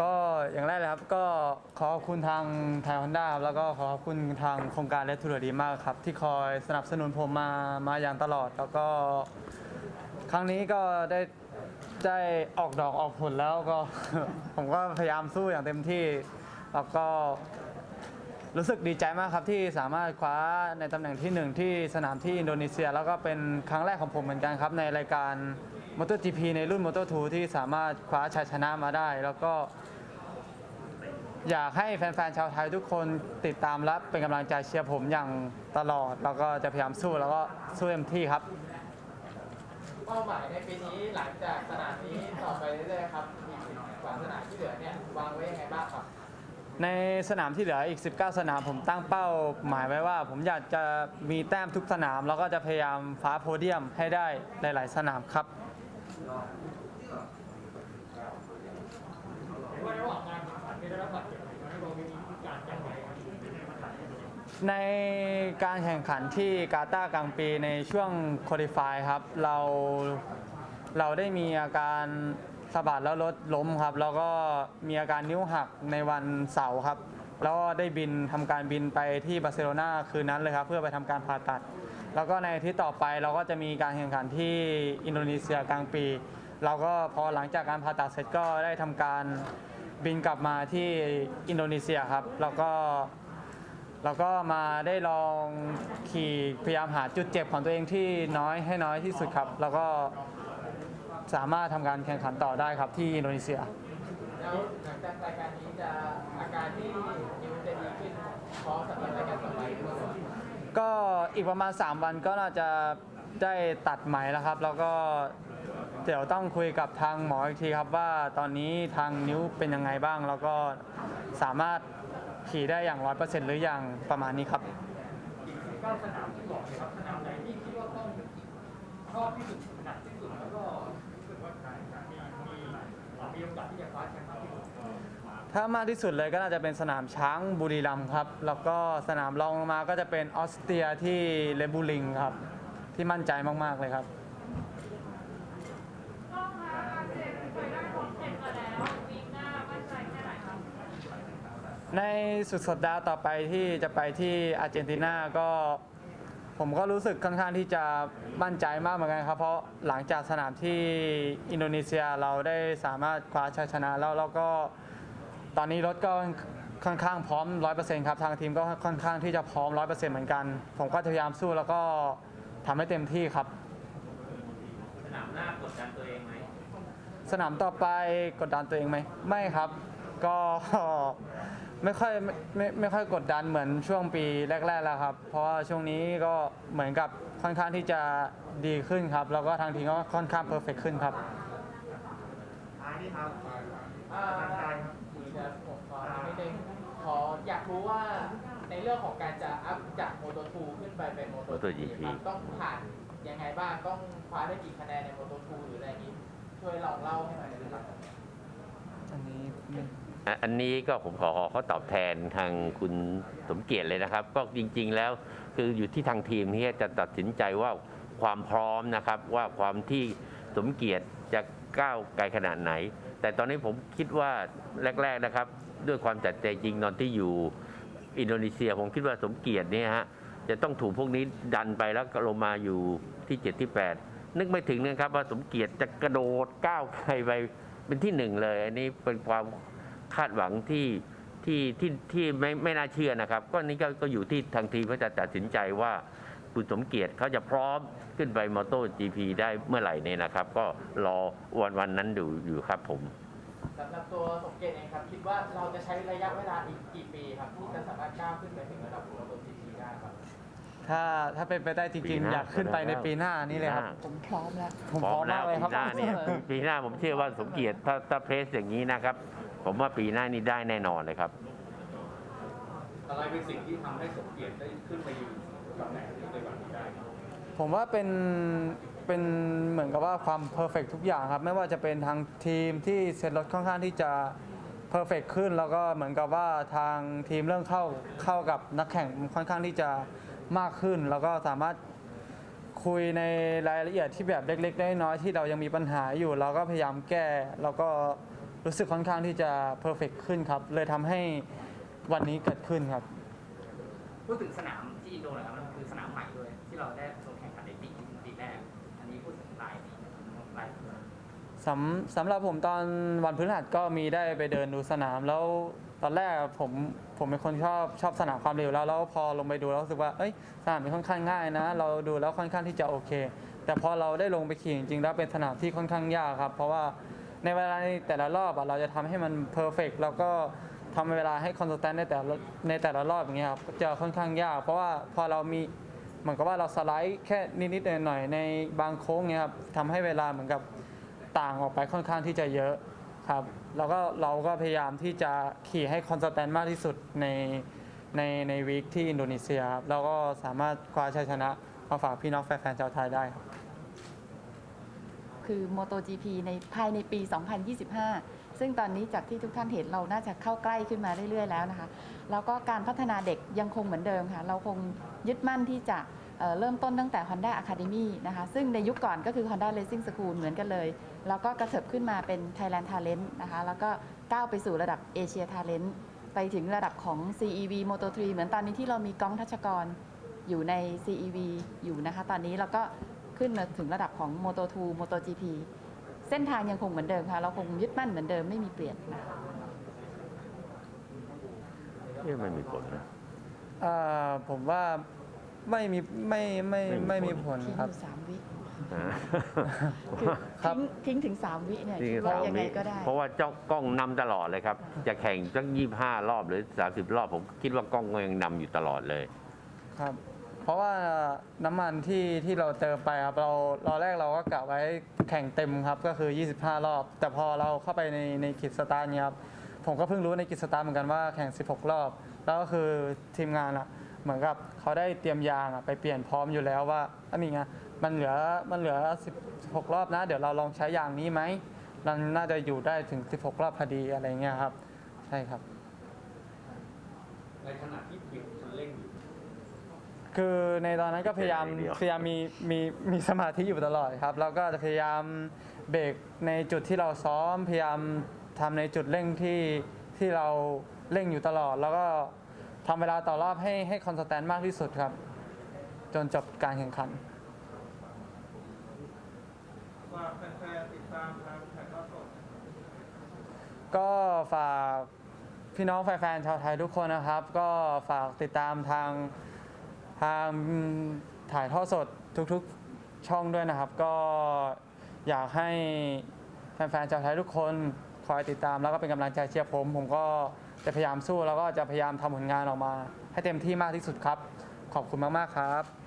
ก็อย่างแรกเลยครับก็ขอขอบคุณทางไทยฮอนด้าครับแล้วก็ขอขอบคุณทางโครงการเลทูรดีมากครับ ที่คอยสนับสนุนผมมามาอย่างตลอด แล้วก็ ครั้งนี้ก็ได้ได้ออกดอกออกผลแล้วก็ ผมก็พยายามสู้อย่างเต็มที่ แล้วก็รู้สึกดีใจมากครับที่สามารถคว้าในตำแหน่งที่หนึ่งที่สนามที่อินโดนีเซีย แล้วก็เป็นครั้งแรกของผมเหมือนกันครับในรายการ MotoGP ในรุ่น Moto2 ที่สามารถคว้าชัยชนะมาได้ แล้วก็อยากให้แฟนๆ ชาวไทยทุกคนติดตามและเป็นกำลังใจเชียร์ผมอย่างตลอด แล้วก็จะพยายามสู้แล้วก็สู้เต็มที่ครับ เป้าหมายในปีนี้หลังจากสนามนี้ต่อไปเรื่อยๆครับอีกสิบกว่าสนามที่เหลือเนี่ยวางไว้ยังไงบ้างครับ ในสนามที่เหลืออีก 19 สนามผมตั้งเป้าหมายไว้ว่า ผมอยากจะมีแต้มทุกสนาม แล้วก็จะพยายามฟ้าโพเดียมให้ได้หลาย ๆ สนามครับ ในการแข่งขันที่กาตาร์กลางปีในช่วงค u a l i f y ครับ เราเราได้มีอาการสะบัดแล้วรถล้มครับ แล้วก็มีอาการนิ้วหักในวันเสาร์ครับ แล้วก็ได้บินทำการบินไปที่บาร์เซโลนาคืนนั้นเลยครับ เพื่อไปทำการผ่าตัด แล้วก็ในอาทิตย์ต่อไปเราก็จะมีการแข่งขันที่อินโดนีเซียกลางปี เราก็พอหลังจากการผ่าตัดเสร็จก็ได้ทำการบินกลับมาที่อินโดนีเซียครับ แล้วก็แล้วก็มาได้ลองขี่พยายามหาจุดเจ็บของตัวเองที่น้อยให้น้อยที่สุดครับ แล้วก็สามารถทำการแข่งขันต่อได้ครับที่อินโดนีเซีย แล้วหลังจากรายการนี้จะอาการที่นิ้วจะดีขึ้นพร้อมสำหรับรายการต่อไปด้วย ก็อีกประมาณ 3 วันก็น่าจะได้ตัดไหมแล้วครับ แล้วก็เดี๋ยวต้องคุยกับทางหมออีกทีครับว่าตอนนี้ทางนิ้วเป็นยังไงบ้าง แล้วก็สามารถขี่ได้อย่างร้อยเปอร์เซ็นต์หรือยังประมาณนี้ครับก้าสนามที่บอกครับสนามไหนที่คิดว่าต้องชอบที่สุดหนักที่สุดแล้วก็รู้สึกว่าการการมีมีมีโอกาสที่จะคว้าแชมป์มากที่สุด ถ้ามากที่สุดเลยก็น่าจะเป็นสนามช้างบุรีรัมย์ครับ แล้วก็สนามรองลงมาก็จะเป็นออสเตรียที่เลบูลิงครับ ที่มั่นใจมาก ๆ เลยครับก็ค่ะการเลเจ็บมาแล้ววีคหน้ามั่นในครับ ในสุดสัปดาห์ต่อไปที่จะไปที่อาร์เจนตินาก็ ผมก็รู้สึกค่อนข้างที่จะมั่นใจมากเหมือนกันครับ เพราะหลังจากสนามที่อินโดนีเซียเราได้สามารถคว้าชัยชนะแล้วแล้วก็ ตอนนี้รถก็ค่อนข้างพร้อม 100%ครับทางทีมก็ค่อนข้างที่จะพร้อม 100%เหมือนกัน ผมก็จะพยายามสู้แล้วก็ทำให้เต็มที่ครับ สนามหน้ากดดันตัวเองไหมสนามต่อไปกดดันตัวเองไหมไม่ครับ ก็ ไม่ค่อยไม่ไม่ไม่ค่อยกดดันเหมือนช่วงปีแรกๆแล้วครับ เพราะว่าช่วงนี้ก็เหมือนกับค่อนข้างที่จะดีขึ้นครับ แล้วก็ทางทีมก็ค่อนข้างเพอร์เฟกขึ้นครับ ท้ายนี่ครับอ่าคุยจะผมขอนิดนึงข ออยากรู้ว่าในเรื่องของการจะอัพจากโมโต2ขึ้นไปเป็นโมโต MotoGP ครับต้องผ่านยังไงบ้างต้องคว้าได้กี่คะแนนในโมโต2หรืออะไรอย่างนี้ ช่วยลองเล่าให้หน่อยได้ไหมครับอันนี้ไม่อะอันนี้ก็ผมขอเขาตอบแทนทางคุณสมเกียรติเลยนะครับ ก็จริง ๆ แล้วคืออยู่ที่ทางทีมที่จะตัดสินใจว่าความพร้อมนะครับว่าความที่สมเกียรติจะก้าวไกลขนาดไหน แต่ตอนนี้ผมคิดว่าแรก ๆนะครับ ด้วยความจัดใจจริงตอนที่อยู่อินโดนีเซียผมคิดว่าสมเกียรติเนี่ยฮะจะต้องถูกพวกนี้ดันไปแล้วกลงมาอยู่ที่7ที่8นึกไม่ถึงนะครับว่าสมเกียรติจะกระโดดก้าวไกลไปเป็นที่หนึ่งเลย อันนี้เป็นความคาดหวังที่ที่ที่ที่ไม่ไม่น่าเชื่อนะครับ ก็นี่ก็ก็อยู่ที่ทางทีมเขาจะตัดสินใจว่าคุณสมเกียรติเขาจะพร้อมขึ้นไปมอเตอร์จีพีได้เมื่อไหร่เนี่ยนะครับ ก็รอวันวันนั้นดูอยู่ครับผม สำหรับตัวสมเกตเองครับ คิดว่าเราจะใช้ระยะเวลาอีกกี่ปีครับที่จะสามารถก้าวขึ้นไปถึงระดับโมโต GP ได้ครับ ถ้าถ้าเป็นไปได้จปีริงหน้าๆอยากขึ้นไปในปีหน้านี่เลยครับ ปีหน้า ผมพร้อมแล้ว ผมพพร้ร้ออมมแล้มาวกเลยปีครับหน้าเนี่ยปีหน้าผมเชื่อว่าสมเกียรติถ้าถ้าเพรสอย่างนี้นะครับ ผมว่าปีหน้านี่ได้แน่นอนเลยครับ อะไรเป็นสิ่งที่ทำให้สมเกียรติได้ขึ้นไปอยู่ตำแหน่งนี้ในวันนี้ได้ครับผมว่าเป็น เป็นเหมือนกับว่าความเพอร์เฟกทุกอย่างครับ ไม่ว่าจะเป็นทางทีมที่เซตรถค่อนข้างที่จะเพอร์เฟกขึ้น แล้วก็เหมือนกับว่าทางทีมเริ่มเข้าเข้ากับนักแข่งค่อนข้างที่จะมากขึ้น แล้วก็สามารถคุยในรายละเอียดที่แบบเล็กๆน้อยๆที่เรายังมีปัญหาอยู่ เราก็พยายามแก้ แล้วก็รู้สึกค่อนข้างที่จะเพอร์เฟกขึ้นครับ เลยทำให้วันนี้เกิดขึ้นครับ พูดถึงสนามที่อินโดนะครับมันคือสนามใหม่ด้วยที่เราได้ลงแข่งขันในปีปีแรก อันนี้พูดถึงลายนี้ลาย สำสำหรับผมตอนวันพฤหัสก็มีได้ไปเดินดูสนามแล้วตอนแรกผมผมเป็นคนชอบชอบสนามความเร็วแล้วแล้วพอลงไปดูแล้วรู้สึกว่าเอ้ยสนามนี้ค่อนข้างง่ายนะ เราดูแล้วค่อนข้างที่จะโอเค แต่พอเราได้ลงไปขี่จริงๆแล้วเป็นสนามที่ค่อนข้างยากครับ เพราะว่าในเวลาในแต่ละรอบเราจะทำให้มันเพอร์เฟกแล้วก็ทำเวลาให้คอนสแตนต์ในแต่ในแต่ละรอบอย่างเงี้ยครับจะค่อนข้างยาก เพราะว่าพอเรามีเหมือนกับว่าเราสไลด์แค่นิดๆหน่อยๆในบางโค้งเงี้ยครับทำให้เวลาเหมือนกับ ต่างออกไปค่อนข้างที่จะเยอะครับ แล้วก็เราก็พยายามที่จะขี่ให้คอนสแตนต์มากที่สุดในในในวีคที่อินโดนีเซียครับแล้วก็สามารถคว้าชัยชนะมาฝากพี่น้องแฟนๆชาวไทยได้ครับ คือ MotoGP ในภายในปี 2025 ซึ่งตอนนี้จากที่ทุกท่านเห็นเราน่าจะเข้าใกล้ขึ้นมาเรื่อยๆแล้วนะคะ แล้วก็การพัฒนาเด็กยังคงเหมือนเดิมค่ะ เราคงยึดมั่นที่จะ เอ่อเริ่มต้นตั้งแต่ Honda Academy นะคะ ซึ่งในยุคก่อนก็คือ Honda Racing School เหมือนกันเลย แล้วก็กระเถิบขึ้นมาเป็น Thailand Talent นะคะ แล้วก็ก้าวไปสู่ระดับ Asia Talent ไปถึงระดับของ CEV Moto3 เหมือนตอนนี้ที่เรามีก้องทัชกรอยู่ใน CEV อยู่นะคะ ตอนนี้เราก็ขึ้นมาถึงระดับของ Moto2 MotoGP เส้นทางยังคงเหมือนเดิมค่ะ เราคงยึดมั่นเหมือนเดิมไม่มีเปลี่ยนนะคะเอ๊ะไม่มีผลนะเอ่อผมว่า ไม่มีไม่ไม่ไม่ไม่มีมีผผลลทิ้งคอรับ ยู่สามวิอ่าคือครับ ทิ้งทิ้งถึงสามวิเนี่ยนี่คิดสาว่ามยังไงวิก็ได้ เพราะว่าเจ้ากล้องนำตลอดเลยครับ จะแข่งสักยี่ห้ารอบหรือสามสิบรอบผมคิดว่ากล้องก็ยังนำอยู่ตลอดเลย ครับ เพราะว่าน้ำมันที่ที่เราเติมไปครับเราเราแรกเราก็กะไว้แข่งเต็มครับก็คือ 25 รอบ แต่พอเราเข้าไปในในกิจสตาร์ทเนี่ยครับผมก็เพิ่งรู้ในกิจสตาร์ทเหมือนกันว่าแข่ง 16 รอบ แล้วก็คือทีมงานอะ เหมือนกับเขาได้เตรียมยางอะไปเปลี่ยนพร้อมอยู่แล้วว่าอันนี้ไงมันเหลือมันเหลือ 16 รอบนะ เดี๋ยวเราลองใช้ยางนี้ไหมมันน่าจะอยู่ได้ถึง 16 รอบพอดีอะไรเงี้ยครับ ใช่ครับ ในขณะที่บิดคันเร่งอยู่คือในตอนนั้นก็พยายามเดี๋ยวพยายามมีมีมีสมาธิอยู่ตลอดครับ แล้วก็จะพยายามเบรกในจุดที่เราซ้อม พยายามทำในจุดเร่งที่ที่เราเร่งอยู่ตลอด แล้วก็ ทำเวลาต่อรอบให้ให้คอนสแตนต์มากที่สุดครับ จนจบการแข่งขันว่าแฟนๆติดตามทางถ่ายทอดสดก็ฝากพี่น้องแฟนๆชาวไทยทุกคนนะครับ ก็ฝากติดตามทางทางถ่ายทอดสดทุกๆช่องด้วยนะครับ ก็อยากให้แฟนๆชาวไทยทุกคนคอยติดตามแล้วก็เป็นกำลังใจเชียร์ผม ผมก็ จะพยายามสู้แล้วก็จะพยายามทำผลงานออกมา ให้เต็มที่มากที่สุดครับ ขอบคุณมากๆครับ